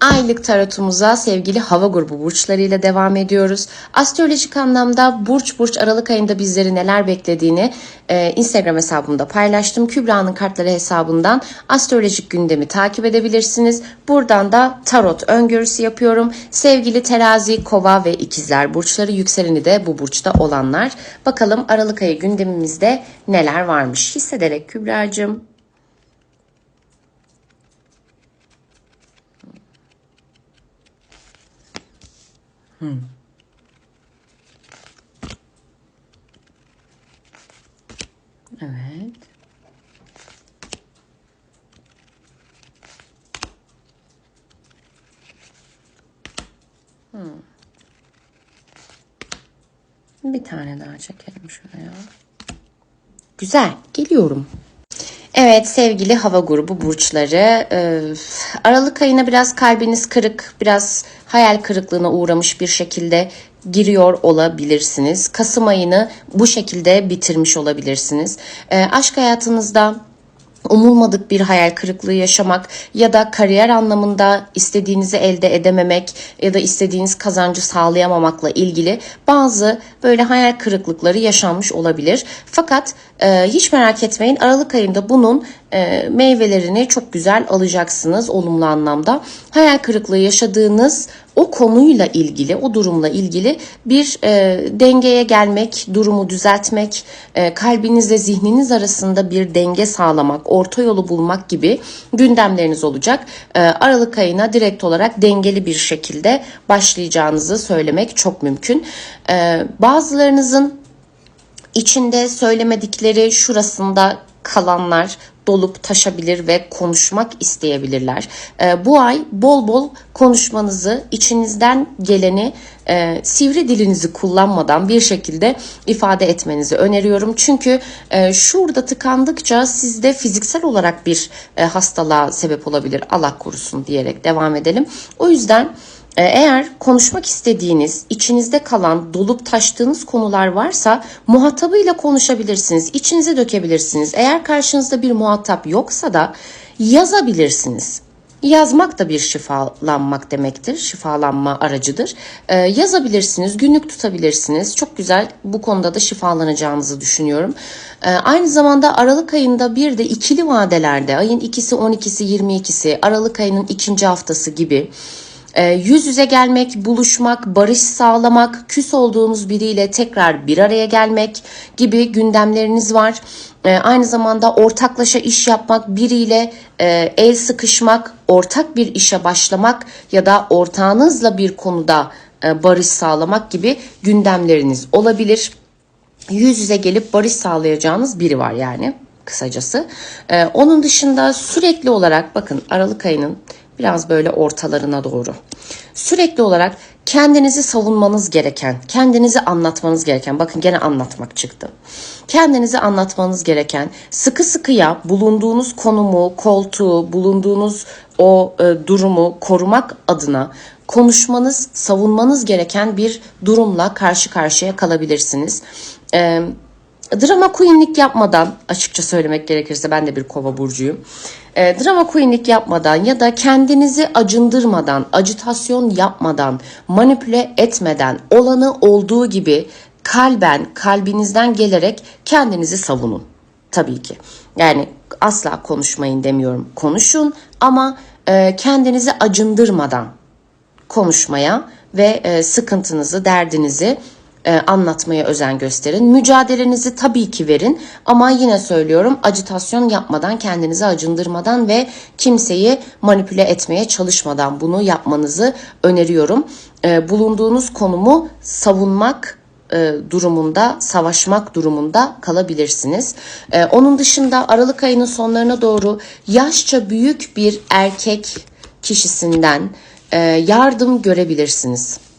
Aylık tarotumuza sevgili hava grubu burçlarıyla devam ediyoruz. Astrolojik anlamda burç burç Aralık ayında bizleri neler beklediğini e, Instagram hesabımda paylaştım. Kübra'nın kartları hesabından astrolojik gündemi takip edebilirsiniz. Buradan da tarot öngörüsü yapıyorum. Sevgili terazi, kova ve ikizler burçları yükseleni de bu burçta olanlar. Bakalım Aralık ayı gündemimizde neler varmış hissederek Kübra'cığım. Evet. Hmm. Bir tane daha çekelim şuraya. Güzel. Geliyorum. Evet sevgili hava grubu burçları Aralık ayına biraz kalbiniz kırık biraz hayal kırıklığına uğramış bir şekilde giriyor olabilirsiniz. Kasım ayını bu şekilde bitirmiş olabilirsiniz. E, aşk hayatınızda umulmadık bir hayal kırıklığı yaşamak ya da kariyer anlamında istediğinizi elde edememek ya da istediğiniz kazancı sağlayamamakla ilgili bazı böyle hayal kırıklıkları yaşanmış olabilir. Fakat e, hiç merak etmeyin Aralık ayında bunun e, meyvelerini çok güzel alacaksınız olumlu anlamda. Hayal kırıklığı yaşadığınız o konuyla ilgili, o durumla ilgili bir e, dengeye gelmek, durumu düzeltmek, e, kalbinizle zihniniz arasında bir denge sağlamak, orta yolu bulmak gibi gündemleriniz olacak. E, Aralık ayına direkt olarak dengeli bir şekilde başlayacağınızı söylemek çok mümkün. E, bazılarınızın içinde söylemedikleri şurasında kalanlar dolup taşabilir ve konuşmak isteyebilirler. E, bu ay bol bol konuşmanızı, içinizden geleni e, sivri dilinizi kullanmadan bir şekilde ifade etmenizi öneriyorum. Çünkü e, şurada tıkandıkça sizde fiziksel olarak bir e, hastalığa sebep olabilir. Allah korusun diyerek devam edelim. O yüzden eğer konuşmak istediğiniz, içinizde kalan, dolup taştığınız konular varsa muhatabıyla konuşabilirsiniz, içinize dökebilirsiniz. Eğer karşınızda bir muhatap yoksa da yazabilirsiniz. Yazmak da bir şifalanmak demektir. Şifalanma aracıdır. Ee, yazabilirsiniz, günlük tutabilirsiniz. Çok güzel bu konuda da şifalanacağınızı düşünüyorum. Ee, aynı zamanda Aralık ayında bir de ikili vadelerde ayın ikisi, 12'si, 22'si, Aralık ayının ikinci haftası gibi e, yüz yüze gelmek, buluşmak, barış sağlamak, küs olduğunuz biriyle tekrar bir araya gelmek gibi gündemleriniz var. E, aynı zamanda ortaklaşa iş yapmak, biriyle e, el sıkışmak, ortak bir işe başlamak ya da ortağınızla bir konuda e, barış sağlamak gibi gündemleriniz olabilir. Yüz yüze gelip barış sağlayacağınız biri var yani kısacası. Ee, onun dışında sürekli olarak bakın Aralık ayının biraz böyle ortalarına doğru. Sürekli olarak kendinizi savunmanız gereken, kendinizi anlatmanız gereken, bakın gene anlatmak çıktı. Kendinizi anlatmanız gereken, sıkı sıkıya bulunduğunuz konumu, koltuğu, bulunduğunuz o e, durumu korumak adına konuşmanız, savunmanız gereken bir durumla karşı karşıya kalabilirsiniz. Eee drama queenlik yapmadan açıkça söylemek gerekirse ben de bir kova burcuyum. E, drama queenlik yapmadan ya da kendinizi acındırmadan, acitasyon yapmadan, manipüle etmeden olanı olduğu gibi kalben, kalbinizden gelerek kendinizi savunun. Tabii ki. Yani asla konuşmayın demiyorum. Konuşun ama e, kendinizi acındırmadan konuşmaya ve e, sıkıntınızı, derdinizi e, anlatmaya özen gösterin. Mücadelenizi tabii ki verin ama yine söylüyorum acitasyon yapmadan, kendinizi acındırmadan ve kimseyi manipüle etmeye çalışmadan bunu yapmanızı öneriyorum. E, bulunduğunuz konumu savunmak e, durumunda, savaşmak durumunda kalabilirsiniz. E, onun dışında Aralık ayının sonlarına doğru yaşça büyük bir erkek kişisinden e, yardım görebilirsiniz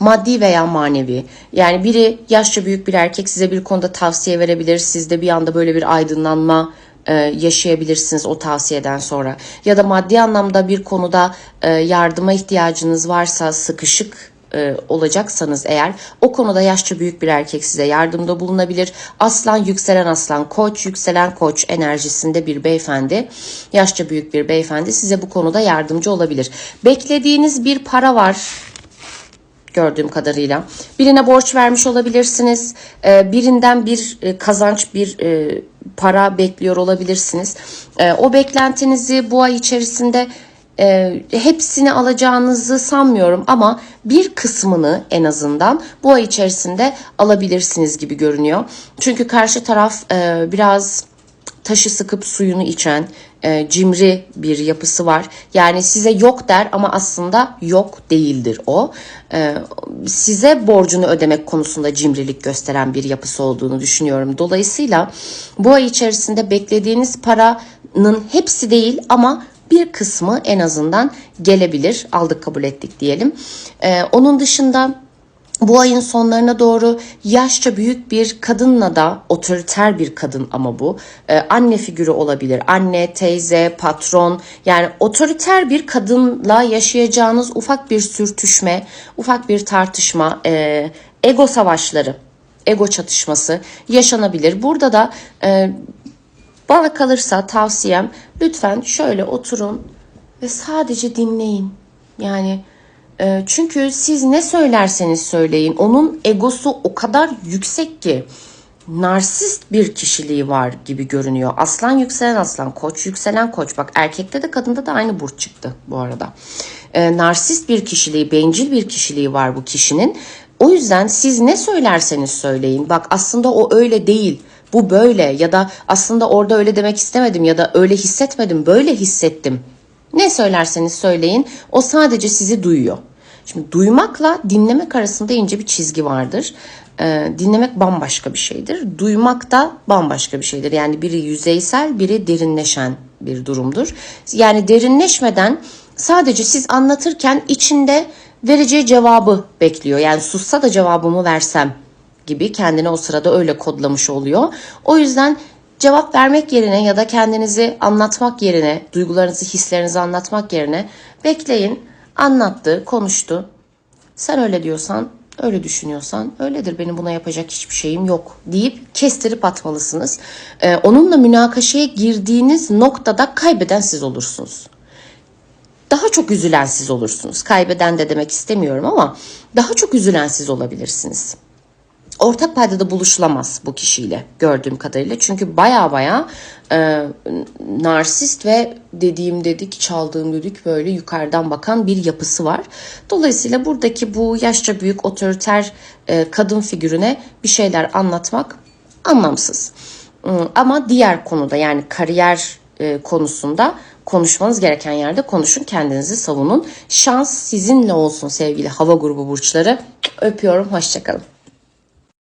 maddi veya manevi. Yani biri yaşça büyük bir erkek size bir konuda tavsiye verebilir. Siz de bir anda böyle bir aydınlanma e, yaşayabilirsiniz o tavsiyeden sonra. Ya da maddi anlamda bir konuda e, yardıma ihtiyacınız varsa sıkışık e, olacaksanız eğer o konuda yaşça büyük bir erkek size yardımda bulunabilir. Aslan yükselen aslan koç yükselen koç enerjisinde bir beyefendi yaşça büyük bir beyefendi size bu konuda yardımcı olabilir. Beklediğiniz bir para var gördüğüm kadarıyla. Birine borç vermiş olabilirsiniz. Ee, Birinden bir e, kazanç, bir e, para bekliyor olabilirsiniz. Ee, O beklentinizi bu ay içerisinde e, hepsini alacağınızı sanmıyorum ama bir kısmını en azından bu ay içerisinde alabilirsiniz gibi görünüyor. Çünkü karşı taraf biraz taşı sıkıp suyunu içen e, cimri bir yapısı var. Yani size yok der ama aslında yok değildir o. E, size borcunu ödemek konusunda cimrilik gösteren bir yapısı olduğunu düşünüyorum. Dolayısıyla bu ay içerisinde beklediğiniz paranın hepsi değil ama bir kısmı en azından gelebilir. Aldık kabul ettik diyelim. E, onun dışında bu ayın sonlarına doğru yaşça büyük bir kadınla da otoriter bir kadın ama bu. Ee, anne figürü olabilir. Anne teyze patron. Yani otoriter bir kadınla yaşayacağınız ufak bir sürtüşme ufak bir tartışma e, ego savaşları ego çatışması yaşanabilir. Burada da e, bana kalırsa tavsiyem lütfen şöyle oturun ve sadece dinleyin. Yani e, çünkü siz ne söylerseniz söyleyin onun egosu o kadar yüksek ki narsist bir kişiliği var gibi görünüyor. Aslan yükselen aslan, koç yükselen koç. Bak erkekte de kadında da aynı burç çıktı bu arada. E, narsist bir kişiliği, bencil bir kişiliği var bu kişinin. O yüzden siz ne söylerseniz söyleyin. Bak aslında o öyle değil. Bu böyle ya da aslında orada öyle demek istemedim ya da öyle hissetmedim, böyle hissettim. Ne söylerseniz söyleyin o sadece sizi duyuyor. Şimdi duymakla dinlemek arasında ince bir çizgi vardır. Ee, dinlemek bambaşka bir şeydir. Duymak da bambaşka bir şeydir. Yani biri yüzeysel, biri derinleşen bir durumdur. Yani derinleşmeden sadece siz anlatırken içinde vereceği cevabı bekliyor. Yani sussa da cevabımı versem gibi kendini o sırada öyle kodlamış oluyor. O yüzden cevap vermek yerine ya da kendinizi anlatmak yerine, duygularınızı, hislerinizi anlatmak yerine bekleyin. Anlattı, konuştu. Sen öyle diyorsan, öyle düşünüyorsan öyledir. Benim buna yapacak hiçbir şeyim yok deyip kestirip atmalısınız. Ee, onunla münakaşaya girdiğiniz noktada kaybeden siz olursunuz daha çok üzülen siz olursunuz. Kaybeden de demek istemiyorum ama daha çok üzülen siz olabilirsiniz. Ortak paydada buluşulamaz bu kişiyle gördüğüm kadarıyla. Çünkü baya baya e, narsist ve dediğim dedik, çaldığım dedik böyle yukarıdan bakan bir yapısı var. Dolayısıyla buradaki bu yaşça büyük otoriter e, kadın figürüne bir şeyler anlatmak anlamsız. Ama diğer konuda yani kariyer e, konusunda konuşmanız gereken yerde konuşun, kendinizi savunun. Şans sizinle olsun sevgili hava grubu burçları. Öpüyorum, hoşçakalın.